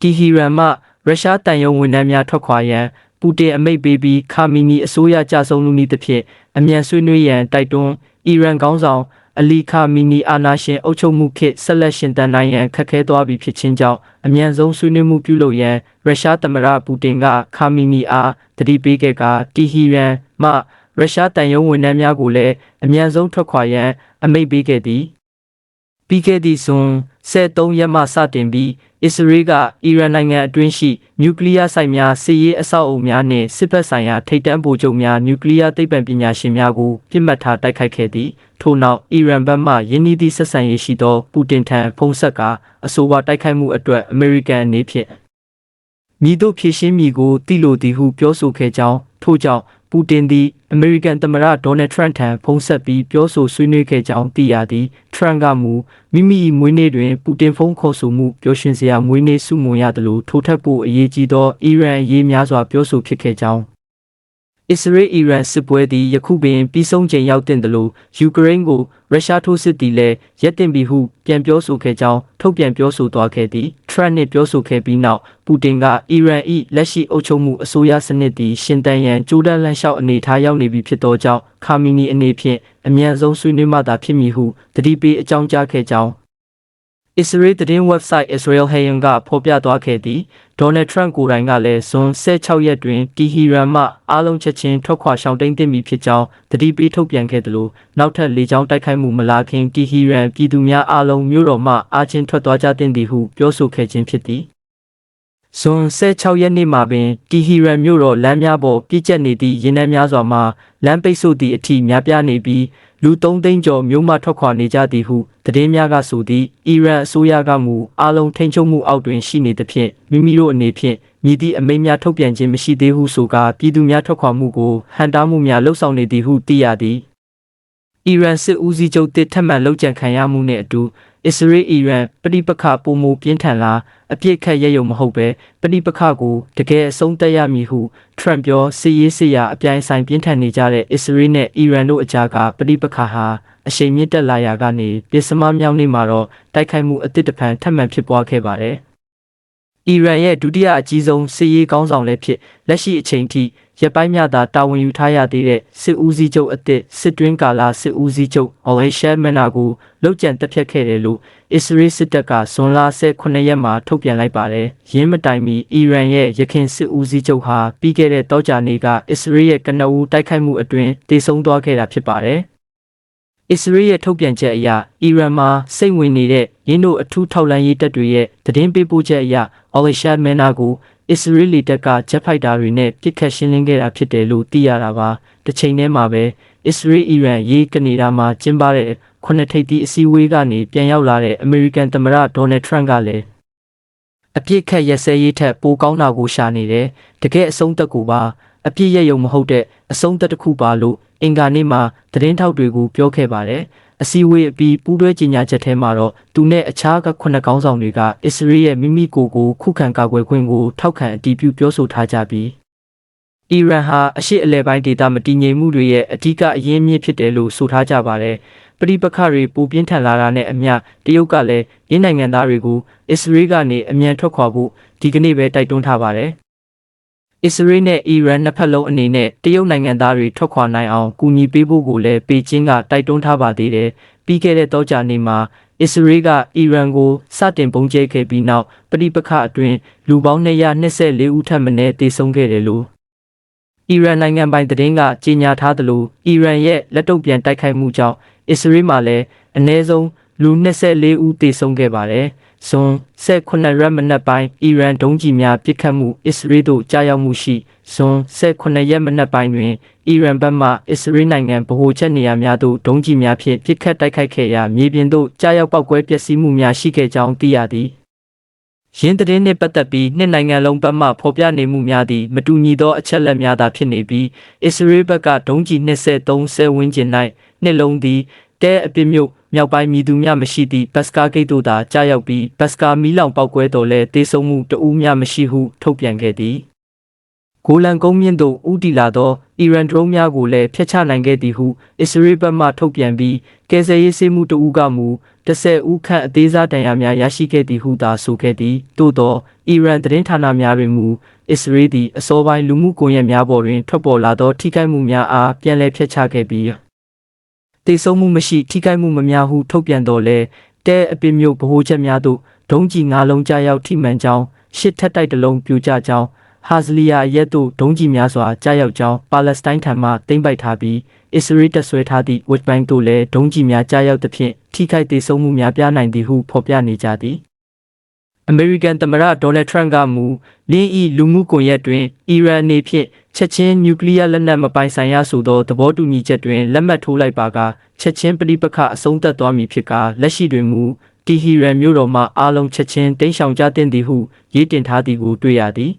တီဟီရန်မှရုရှားတန်ယုံဝန်ထမ်းများထွက်ခွာရန်ပူတင်အမိန့်ပေးပြီးခါမီနီအစိုးရကြဆုံးလူနည်းသဖြင့်အမြန်ဆွေးနွေးရန်တိုက်တွန်းအီရန်ခေါင်းဆောင်အလီခါမီနီအာနာရှင်အုပ်ချုပ်မှုခေတ်ဆက်လက်ရှင်တန်နိုင်ရန်ခက်ခဲသွားပြီဖြစ်ခြင်းကြောင့်အမြန်ဆုံးဆွေးနွေးမှုပြုလုပ်ရန်ရုရှားသမ္မတပူတင်ကခါမီနီအားတတိပေးခဲ့ကတီဟီရန်မှရုရှားတန်ယုံဝန်ထမ်းများကိုလည်းအမြန်ဆုံးထွက်ခွာရန်အမိန့်ပေးခဲ့သည် ပြီးခဲ့သည့်ဇွန်23ရက်မှစတင်ပြီးအစ္စရေးကအီရန်နိုင်ငံအတွင်းရှိနျူကလ িয়ার စိုက်များစစ်ရေးအဆောက်အအုံများနှင့်စစ်ဘက်ဆိုင်ရာထိပ်တန်းဗိုလ်ချုပ်များနျူကလ িয়ার သိပ္ပံပညာရှင်များကိုပြစ်မှတ်ထားတိုက်ခိုက်ခဲ့သည်ထို့နောက်အီရန်ဘက်မှယင်းနှီးသည့်ဆက်ဆံရေးရှိသောပူတင်ထံဖုံးဆက်ကအဆိုပါတိုက်ခိုက်မှုအတွက်အမေရိကန်အနေဖြင့်မည်သို့ဖြည့်ရှင်းမည်ကိုသိလိုသည်ဟုပြောဆိုခဲ့ကြောင်းထို့ကြောင့်ပူတင်သည်အမေရိကန်သမ္မတဒေါ်နယ်ထရန့်ထံဖုန်းဆက်ပြီးပြောဆိုဆွေးနွေးခဲ့ကြောင်းသိရသည် ထရန့်ကမူမိမိ၏မွေးနေ့တွင်ပူတင်ဖုန်းခေါ်ဆိုမှုပျော်ရွှင်စရာမွေးနေ့ဆုမွန်ရသလိုထိုထက်ပိုအရေးကြီးသောအီရန်အရေးများစွာပြောဆိုဖြစ်ခဲ့ကြောင်း အစ္စရေးအီရန်စစ်ပွဲသည်ယခုပင်ပြီးဆုံးချိန်ရောက်တင်တယ်လို့ယူကရိန်းကိုရုရှားထိုးစစ်သည်လည်းရက်တင်ပြီဟုပြန်ပြောဆိုခဲ့ကြောင်းထုတ်ပြန်ပြောဆိုသွားခဲ့သည်ထရန့်နှင့်ပြောဆိုခဲ့ပြီးနောက်ပူတင်ကအီရန်၏လက်ရှိအုပ်ချုပ်မှုအစိုးရစနစ်သည်ရှင်တန်ရန်ကြိုးတန်းလန့်လျှောက်အနေထားရောက်နေပြီဖြစ်သောကြောင့်ခါမီနီအနေဖြင့်အမြန်ဆုံးဆွေးနွေးမှသာဖြစ်မည်ဟုတတိပေးအကြောင်းကြားခဲ့ကြောင်း အစ္စရေးသတင်း website Israel Hayom ကဖော်ပြသွားခဲ့သည်ဒေါ်နယ်ထရန့်ကိုယ်တိုင်ကလည်းဇွန်16ရက်တွင်တီဟီရန်မှအားလုံးချက်ချင်းထွက်ခွာရှောင်တိန်သင့်ပြီဖြစ်ကြောင်းတတိပေးထုတ်ပြန်ခဲ့သလိုနောက်ထပ်လေကြောင်းတိုက်ခိုက်မှုမလာခင်တီဟီရန်ပြည်သူများအားလုံးမြို့တော်မှအားချင်းထွက်သွားကြသင့်သည်ဟုပြောဆိုခဲ့ခြင်းဖြစ်သည် ဇွန်16ရက်နေ့မှာပင်တီဟီရန်မြို့တော်လမ်းများပေါ်ပြည့်ကျက်နေသည့်ရင်းနှန်းများစွာမှလမ်းပိတ်ဆို့သည့်အထိများပြားနေပြီးလူ3သိန်းကျော်မြို့မှထွက်ခွာနေကြသည်ဟုသတင်းများကဆိုသည်အီရန်အစိုးရကမူအားလုံးထိန်းချုပ်မှုအောက်တွင်ရှိနေသဖြင့်မိမိတို့အနေဖြင့်မြည်သည့်အမိန့်များထုတ်ပြန်ခြင်းမရှိသေးဟုဆိုကာပြည်သူများထွက်ခွာမှုကိုဟန်တားမှုများလှုံ့ဆော်နေသည်ဟုသိရသည်အီရန်စစ်ဦးစီးချုပ်တစ်ထပ်မံလှုပ်ကြံခံရမှုနဲ့အတူ အစ္စရေးအီရန်ပဋိပက္ခပုံမူပြင်းထန်လာအပြစ်ခတ်ရရုံမဟုတ်ပဲပဋိပက္ခကိုတကယ်အဆုံးသတ်ရမည်ဟုထရန့်ပြောစစ်ရေးစစ်ရာအပြိုင်ဆိုင်ပြင်းထန်နေကြတဲ့အစ္စရေးနဲ့အီရန်တို့အကြားကပဋိပက္ခဟာအရှိန်မြင့်တက်လာရာကနေပစ္စမမြောက်နေ့မှာတော့တိုက်ခိုက်မှုအသစ်တစ်ဖန်ထပ်မံဖြစ်ပွားခဲ့ပါတယ်။ အီရန်ရဲ့ဒုတိယအကြီးဆုံးစစ်ရေးကောင်းဆောင်လည်းဖြစ်လက်ရှိအချိန်ထိရပ်ပိုင်းများသာတာဝန်ယူထားရသေးတဲ့စစ်ဦးစီးချုပ်အသစ်စစ်တွင်းကာလာစစ်ဦးစီးချုပ်အော်ဟေရှဲမနာကိုလောက်ကျန်တက်ဖြတ်ခဲ့တယ်လို့အစ္စရေးစစ်တပ်ကဇွန်လ18ရက်မှာထုတ်ပြန်လိုက်ပါတယ်။ရင်းမတိုင်မီအီရန်ရဲ့ရခိုင်စစ်ဦးစီးချုပ်ဟာပြီးခဲ့တဲ့တောကြာနေ့ကအစ္စရေးရဲ့ကနဦးတိုက်ခိုက်မှုအတွင်းတေဆုံးသွားခဲ့တာဖြစ်ပါတယ်။ အစ္စရေးရဲ့ထုတ်ပြန်ချက်အရအီရန်မှာစိတ်ဝင်နေတဲ့ရင်းတို့အထူးထောက်လှမ်းရေးတပ်တွေရဲ့သတင်းပေးပို့ချက်အရအော်လီရှာမန်နာကိုအစ္စရေးလီတပ်ကဂျက်ဖိုက်တာတွေနဲ့ပစ်ခတ်ရှင်းလင်းခဲ့တာဖြစ်တယ်လို့သိရတာပါတစ်ချိန်တည်းမှာပဲအစ္စရေးအီရန်ရေးကနေဒါမှာကျင်းပတဲ့ခုနှစ်ထိပ်သီးအစည်းအဝေးကနေပြန်ရောက်လာတဲ့အမေရိကန်သမ္မတဒေါ်နယ်ထရန့်ကလည်းအပြစ်ခတ်ရက်စဲရေးထက်ပိုကောင်းတာကိုရှာနေတယ်တကယ်အဆုံးသက်ကိုပါ အပြစ်ရရုံမဟုတ်တဲ့အဆုံးသက်တစ်ခုပါလို့အင်္ဂါနေ့မှာသတင်းထောက်တွေကိုပြောခဲ့ပါတယ်အစည်းအဝေးအပြီးပူးတွဲကြေညာချက်ထဲမှာတော့သူနဲ့အခြားကခုနှစ်ကောင်းဆောင်တွေကအစ္စရေးရဲ့မိမိကိုယ်ကိုခုခံကာကွယ်ခွင့်ကိုထောက်ခံအတည်ပြုပြောဆိုထားကြပြီးအီရန်ဟာအရှိအလဲပိုင်းဒေသမတည်ငြိမ်မှုတွေရဲ့အဓိကအရင်းမြစ်ဖြစ်တယ်လို့ဆိုထားကြပါတယ်ပဋိပက္ခတွေပိုပြင်းထန်လာတာနဲ့အမျှတရုတ်ကလည်းရင်းနိုင်ငံသားတွေကိုအစ္စရေးကနေအမြန်ထွက်ခွာဖို့ဒီကနေ့ပဲတိုက်တွန်းထားပါတယ် အစ္စရေးနဲ့အီရန်နှစ်ဖက်လုံးအနေနဲ့တရုတ်နိုင်ငံသားတွေထွက်ခွာနိုင်အောင်ကူညီပေးဖို့ကိုလည်းပေကျင်းကတိုက်တွန်းထားပါသေးတယ်။ပြီးခဲ့တဲ့တောကြာနေ့မှာအစ္စရေးကအီရန်ကိုစတင်ပုံကျဲခဲ့ပြီးနောက်ပဋိပက္ခအတွင်းလူပေါင်း224ဦးထပ်မံတေဆုံးခဲ့တယ်လို့အီရန်နိုင်ငံပိုင်သတင်းကကြေညာထားသလိုအီရန်ရဲ့လက်တုပ်ပြန်တိုက်ခိုက်မှုကြောင့်အစ္စရေးမှာလည်းအနည်းဆုံးလူ24ဦးသေဆုံးခဲ့ပါတယ်။ ဇွန်18ရက်မနက်ပိုင်းအီရန်ဒုံးကျည်များပစ်ခတ်မှုအစ္စရေးသို့ကြားရောက်မှုရှိဇွန်18ရက်မနက်ပိုင်းတွင်အီရန်ဘက်မှအစ္စရေးနိုင်ငံဗဟိုချက်နေရာများသို့ဒုံးကျည်များဖြင့်ပစ်ခတ်တိုက်ခိုက်ခဲ့ရာမြေပြင်သို့ကြားရောက်ပောက်ကွဲပျက်စီးမှုများရှိခဲ့ကြောင်းသိရသည်ရင်းသတင်းနှင့်ပတ်သက်ပြီးနှစ်နိုင်ငံလုံးဘက်မှဖော်ပြနေမှုများသည့်မတူညီသောအချက်အလက်များသာဖြစ်နေပြီးအစ္စရေးဘက်ကဒုံးကျည်23ဆဲဝန်းကျင်၌နှစ်လုံးသည်တဲအပစ်မြို့ မြောက်ပိုင်းမြည်သူများမရှိသည့်ဘတ်စကာဂိတ်တို့သာကြားရောက်ပြီးဘတ်စကာမီးလောင်ပောက်ကွဲတော်လဲတေဆုံးမှုတဦးများမရှိဟုထုတ်ပြန်ခဲ့သည်ဂိုလန်ကုန်းမြင့်သို့ဦးတည်လာသောအီရန်ဒရုန်းများကိုလည်းဖျက်ချနိုင်ခဲ့သည်ဟုအစ္စရေးဘက်မှထုတ်ပြန်ပြီးကယ်ဆယ်ရေးစေမှုတဦးကမူ10ဦးခန့်အသေးစားဒဏ်ရာများရရှိခဲ့သည်ဟုသာဆိုခဲ့သည်သို့သောအီရန်သတင်းဌာနများတွင်မူအစ္စရေးသည်အစောပိုင်းလူမှုကွန်ရက်များပေါ်တွင်ထွက်ပေါ်လာသောထိခိုက်မှုများအားပြန်လည်ဖျက်ချခဲ့ပြီး တေဆုံးမှုမရှိထိခိုက်မှုမများဟုထုတ်ပြန်တော်လဲတဲအပင်မျိုးဗဟိုချက်များသို့ဒုံးကျည်၅လုံးကြားရောက်ထိမှန်ကြောင်းရှစ်ထက်တိုက်တစ်လုံးပြိုကျကြောင်းဟာဇလီယာအရက်သို့ဒုံးကျည်များစွာကြားရောက်ကြောင်းပါလက်စတိုင်းထံမှသိမ်းပိုက်ထားပြီးအစ္စရေးတပ်ဆွဲထားသည့်ဝက်ဘန်သို့လည်းဒုံးကျည်များကြားရောက်သဖြင့်ထိခိုက်ဒေဆုံးမှုများပြားနိုင်သည်ဟုဖော်ပြနေကြသည် အမေရိကန်သမ္မတဒေါ်နယ်ထရန့်ကမူလင်းဤလူမှုကွန်ရက်တွင်အီရန်အနေဖြင့်ချက်ချင်းနျူကလ িয়ার လက်နက်မပိုင်ဆိုင်ရဆိုသောသဘောတူညီချက်တွင်လက်မှတ်ထိုးလိုက်ပါကချက်ချင်းပဋိပက္ခအဆုံးသတ်သွားမည်ဖြစ်ကာလက်ရှိတွင်မူတီဟီရန်မြို့တော်မှအားလုံးချက်ချင်းတိမ်းရှောင်ကြသင့်သည်ဟုရေးတင်ထားသည်ကိုတွေ့ရသည်